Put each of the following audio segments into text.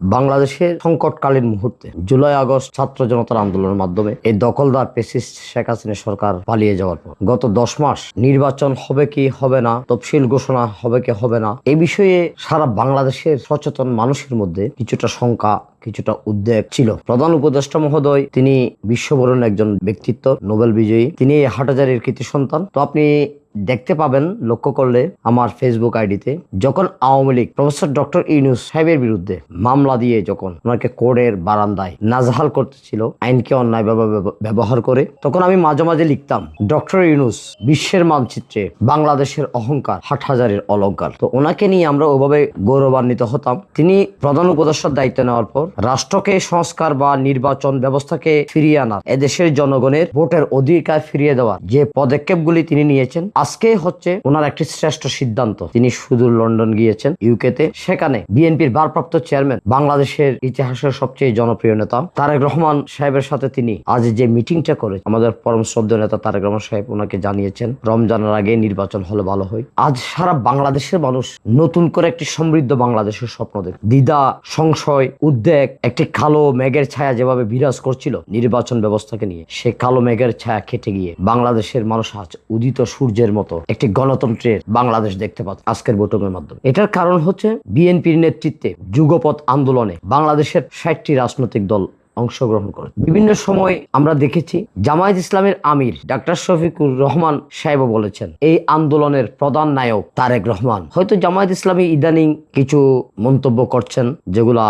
বাংলাদেশের সংকটকালীন মুহূর্তে জুলাই, আগস্ট ছাত্র জনতার আন্দোলনের মাধ্যমে এই দখলদার পেসিস্ট শেখ হাসিনা সরকার পালিয়ে যাওয়ার পর গত দশ মাস নির্বাচন হবে কি হবে না, তফসিল ঘোষণা হবে কি হবে না, এ বিষয়ে সারা বাংলাদেশের সচেতন মানুষের মধ্যে কিছুটা শঙ্কা কিছুটা উদ্বেগ ছিল। প্রধান উপদেষ্টা মহোদয়, তিনি বিশ্ববরণ একজন ব্যক্তিত্ব, নোবেল বিজয়ী। তিনি হাটাজারির কৃতি সন্তান। তো আপনি দেখতে পাবেন, লক্ষ্য করলে আমার ফেসবুক আইডিতে, যখন আওয়ামী লীগ প্রফেসর ডক্টর ইউনুস সাহেবের বিরুদ্ধে মামলা দিয়ে যখন ওনাকে কোর্টের বারান্দায় নাজহাল করতেছিল, আইনকে অন্যায়ভাবে ব্যব- ব্যবহার করে, তখন আমি মাঝে মাঝে লিখতাম, ডক্টর ইউনুস, বিশ্বের মানচিত্রে বাংলাদেশের অহংকার হাট হাজারের অলঙ্কার। তো ওনাকে নিয়ে আমরা ওভাবে গৌরবান্বিত হতাম। তিনি প্রধান উপদেষ্টার দায়িত্ব নেওয়ার পর রাষ্ট্রকে সংস্কার বা নির্বাচন ব্যবস্থাকে ফিরিয়ে আনার এদেশের জনগণের ভোটের অধিকার ফিরিয়ে দেওয়ার যে পদক্ষেপগুলি তিনি নিয়েছেন, আজকে হচ্ছে ওনার একটি শ্রেষ্ঠ সিদ্ধান্ত। তিনি সুদূর লন্ডন গিয়েছেন, ইউকেতে। সেখানে বিএনপির ভারপ্রাপ্ত চেয়ারম্যান, বাংলাদেশের ইতিহাসের সবচেয়ে জনপ্রিয় নেতা তারেক রহমান সাহেবের সাথে তিনি আজ যে মিটিংটা করে আমাদের পরম শ্রদ্ধেয় নেতা তারেক রহমান সাহেব ওনাকে জানিয়েছেন, রমজানের আগে নির্বাচন হলে ভালো হয়। আজ সারা বাংলাদেশের মানুষ নতুন করে একটি সমৃদ্ধ বাংলাদেশের স্বপ্ন দেখে। দ্বিধা, সংশয়, উদ্বেগ একটি কালো মেঘের ছায়া যেভাবে বিরাজ করছিল নির্বাচন ব্যবস্থাকে নিয়ে, সে কালো মেঘের ছায়া কেটে গিয়ে বাংলাদেশের মানুষ আজ উদিত সূর্যের মতো একটি গণতন্ত্রের বাংলাদেশ দেখতে পাচ্ছে আজকের বৈঠকের মাধ্যমে। এটার কারণ হচ্ছে বিএনপির নেতৃত্বে যুগপথ আন্দোলনে বাংলাদেশের ষাটটি রাজনৈতিক দল অংশগ্রহণ করে। বিভিন্ন সময় আমরা দেখেছি জামায়াত ইসলামের আমির ডাক্তার শফিকুর রহমান সাহেবও বলেছেন, এই আন্দোলনের প্রধান নায়ক তারেক রহমান। হয়তো জামায়াত ইসলামী ইদানিং কিছু মন্তব্য করছেন যেগুলা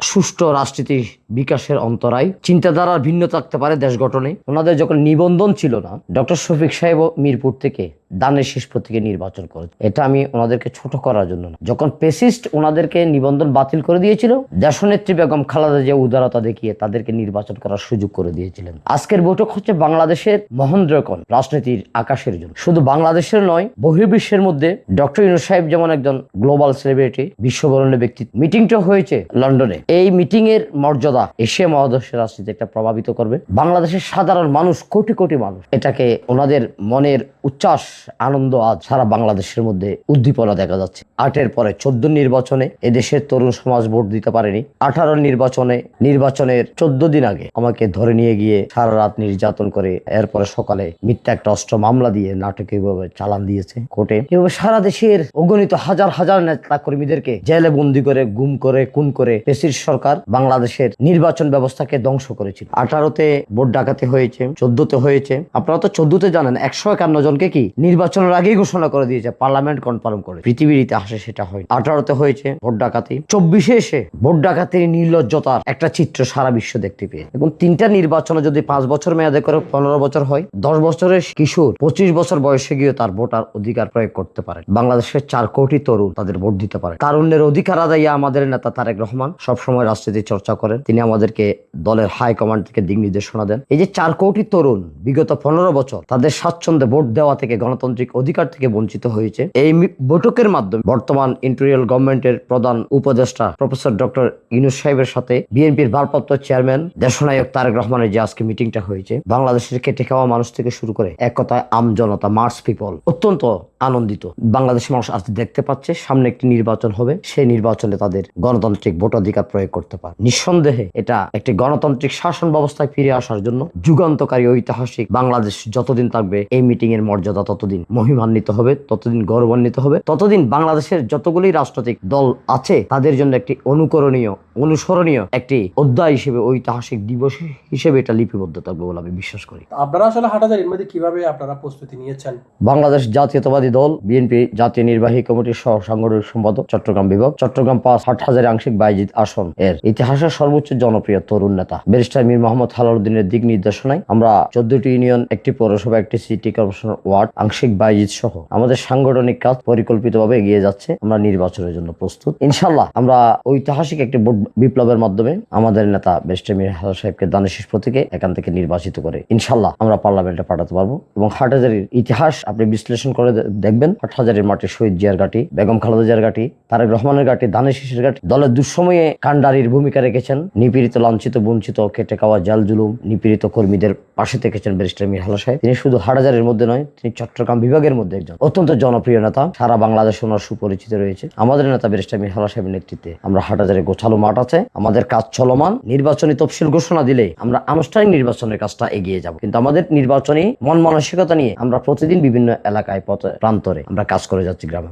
সুষ্ঠু রাজনীতি বিকাশের অন্তরায় চিন্তাধারার ভিন্ন থাকতে পারে দেশ গঠনে। ওনাদের যখন নিবন্ধন ছিল না, ডক্টর শফিক সাহেব মিরপুর থেকে দানের শেষ প্রতীকে নির্বাচন করে এটা আমি ওনাদেরকে ছোট করার জন্য না। যখন পেসিস্ট ওনাদেরকে নিবন্ধন বাতিল করে দিয়েছিল, দেশনেত্রী বেগম খালাদা যে উদারতা দেখিয়ে তাদেরকে নির্বাচন করার সুযোগ করে দিয়েছিলেন। আজকের বৈঠক হচ্ছে বাংলাদেশের মহেন্দ্রকন রাজনীতির আকাশের জন্য। শুধু বাংলাদেশের নয়, বহির্বিশ্বের মধ্যে ডক্টর ইনু সাহেব যেমন একজন গ্লোবাল সেলিব্রিটি, বিশ্ববরণের ব্যক্তিত্ব মিটিংটা হয়েছে লন্ডনে। এই মিটিং এর মর্যাদা এশিয়া মহাদেশের রাজনীতি একটা প্রভাবিত করবে। বাংলাদেশের সাধারণ মানুষ, কোটি কোটি মানুষ, এটাকে ওনাদের মনের উচ্ছ্বাস, আনন্দ আজ সারা বাংলাদেশের মধ্যে উদ্দীপনা দেখা যাচ্ছে। আটের পরে চোদ্দ নির্বাচনে এদেশের তরুণ সমাজ ভোট দিতে পারেনি। আঠারো নির্বাচনে নির্বাচনের চোদ্দ দিন আগে আমাকে ধরে নিয়ে গিয়ে সারা রাত নির্যাতন করে এরপরে সকালে মিথ্যা একটা অস্ত্র মামলা দিয়ে নাটকীয়ভাবে চালান দিয়েছে কোর্টে। এভাবে সারা দেশের অগণিত হাজার হাজার নেতা কর্মীদেরকে জেলে বন্দি করে, গুম করে, খুন করে পেসির সরকার বাংলাদেশের নির্বাচন ব্যবস্থাকে ধ্বংস করেছিল। আঠারোতে ভোট ডাকাতি হয়েছে, চোদ্দতে হয়েছে। আপনারা তো চোদ্দতে জানেন, একশো একান্ন জনকে কি নির্বাচনের আগেই ঘোষণা করে দিয়েছে, পার্লামেন্ট কনফার্ম করে পৃথিবীর ইতিহাসে সেটা হয় আঠারোতে হয়েছে ভোট ডাকাতি। চব্বিশে এসে ভোট ডাকাতির নির্লজ্জতার একটা চিত্র সারা বিশ্ব দেখতে পেয়ে এবং তিনটা নির্বাচনে যদি পাঁচ বছর মেয়াদে করে পনেরো বছর হয়, দশ বছরের কিশোর পঁচিশ বছর বয়সে গিয়ে তার ভোটার অধিকার প্রয়োগ করতে পারে বাংলাদেশের চার কোটি তরুণ তাদের ভোট দিতে পারে তারুণ্যের অধিকার আদায় আমাদের নেতা তারেক রহমান সবসময় রাজনীতি চর্চা করেন। তিনি আমাদেরকে দলের হাই কমান্ড থেকে দিক নির্দেশনা দেন। এই যে চার কোটি তরুণ বিগত পনেরো বছর তাদের স্বাচ্ছন্দ্যে ভোট দেওয়া থেকে গণতান্ত্রিক অধিকার থেকে বঞ্চিত হয়েছে। এই বৈঠকের মাধ্যমে বর্তমান ইন্টেরিয়াল গভর্নমেন্টের প্রধান উপদেষ্টা প্রফেসর ডক্টর ইউনুস সাহেবের সাথে বিএনপির ভারপ্রাপ্ত চেয়ারম্যান দেশনায়ক তারেক রহমানের যে আজকে মিটিংটা হয়েছে, বাংলাদেশের কেটে খাওয়া মানুষ থেকে শুরু করে এক কথায় আম জনতা মার্স পিপল অত্যন্ত আনন্দিত। বাংলাদেশের মানুষ আজ দেখতে পাচ্ছে সামনে একটি নির্বাচন হবে। সেই নির্বাচনে তাদের গণতান্ত্রিক ভোটাধিকার প্রয়োগ করতে পারে। নিঃসন্দেহে এটা একটি গণতান্ত্রিক শাসন ব্যবস্থায় ফিরে আসার জন্য যুগান্তকারী ঐতিহাসিক বাংলাদেশ যতদিন থাকবে, এই মিটিং এর মর্যাদা ততদিন মহিমান্বিত হবে, ততদিন গৌরবান্বিত হবে, ততদিন বাংলাদেশের যতগুলি রাজনৈতিক দল আছে, তাদের জন্য একটি অনুকরণীয় অনুসরণীয় একটি অধ্যায় হিসেবে ঐতিহাসিক দিবস হিসেবে এটা লিপিবদ্ধ থাকবে বলে আমি বিশ্বাস করি। আপনারা আসলে হাটাজারির মধ্যে কীভাবে আপনারা প্রস্তুতি নিয়েছেন? বাংলাদেশ জাতীয়তাবাদী দল বিএনপি জাতীয় নির্বাহী কমিটির সহ সাংগঠনিক সম্পাদক চট্টগ্রাম বিভাগ চট্টগ্রাম পাঁচ ষাট হাজার আংশিক বাইজিত আসন এর ইতিহাসের সর্বোচ্চ জনপ্রিয় তরুণ নেতা। ব্যারিস্টার মীর মোহাম্মদ হালালুদ্দিনের দিক নির্দেশনায় আমরা চোদ্দটি ইউনিয়ন একটি পৌরসভা একটি সিটি কর্পোরেশন ওয়ার্ড আংশিক বাইজিত সহ আমাদের সাংগঠনিক কাজ পরিকল্পিতভাবে এগিয়ে যাচ্ছে। আমরা নির্বাচনের জন্য প্রস্তুত। ইনশাল্লাহ আমরা ঐতিহাসিক একটি ভোট বিপ্লবের মাধ্যমে আমাদের নেতা ব্যারিস্টার মীর হালাল সাহেবকে দানের প্রতীকে এখান থেকে নির্বাচিত করে। ইনশাল্লাহ আমরা পার্লামেন্টে পাঠাতে পারব। এবং হাটহাজারির ইতিহাস আপনি বিশ্লেষণ করে দেখবেন। হাটহাজারির মাঠে শহীদ জিয়ার ঘাটি, বেগম খালেদা জিয়ার ঘাটি, তারেক রহমানের ঘাটি, দানের শীষের ঘাটি। দলের দুঃসময়ে কান্ডারির ভূমিকা রেখেছেন। নিপীড়িত, লাঞ্ছিত, বঞ্চিত, কেটে খাওয়া জাল জুলুম, নিপীড়িত কর্মীদের পাশে থেকেছেন ব্যারিস্টার মিরহালা সাহেব। তিনি শুধু হাটাজারের মধ্যে নয়, তিনি চট্টগ্রাম বিভাগের মধ্যে একজন। অত্যন্ত জনপ্রিয় নেতা। সারা বাংলাদেশ ওনার সুপরিচিত রয়েছে। আমাদের নেতা ব্যারিস্টার মিরহালা সাহেবের নেতৃত্বে আমরা হাটাজারে গোছালো মাঠ আছে, আমাদের কাজ চলমান, নির্বাচনী তফসিল ঘোষণা দিলে আমরা আনুষ্ঠানিক নির্বাচনের কাজটা এগিয়ে যাব। কিন্তু আমাদের নির্বাচনী মন মানসিকতা নিয়ে আমরা প্রতিদিন বিভিন্ন এলাকায়, পথে, প্রান্তরে আমরা কাজ করে যাচ্ছি গ্রামে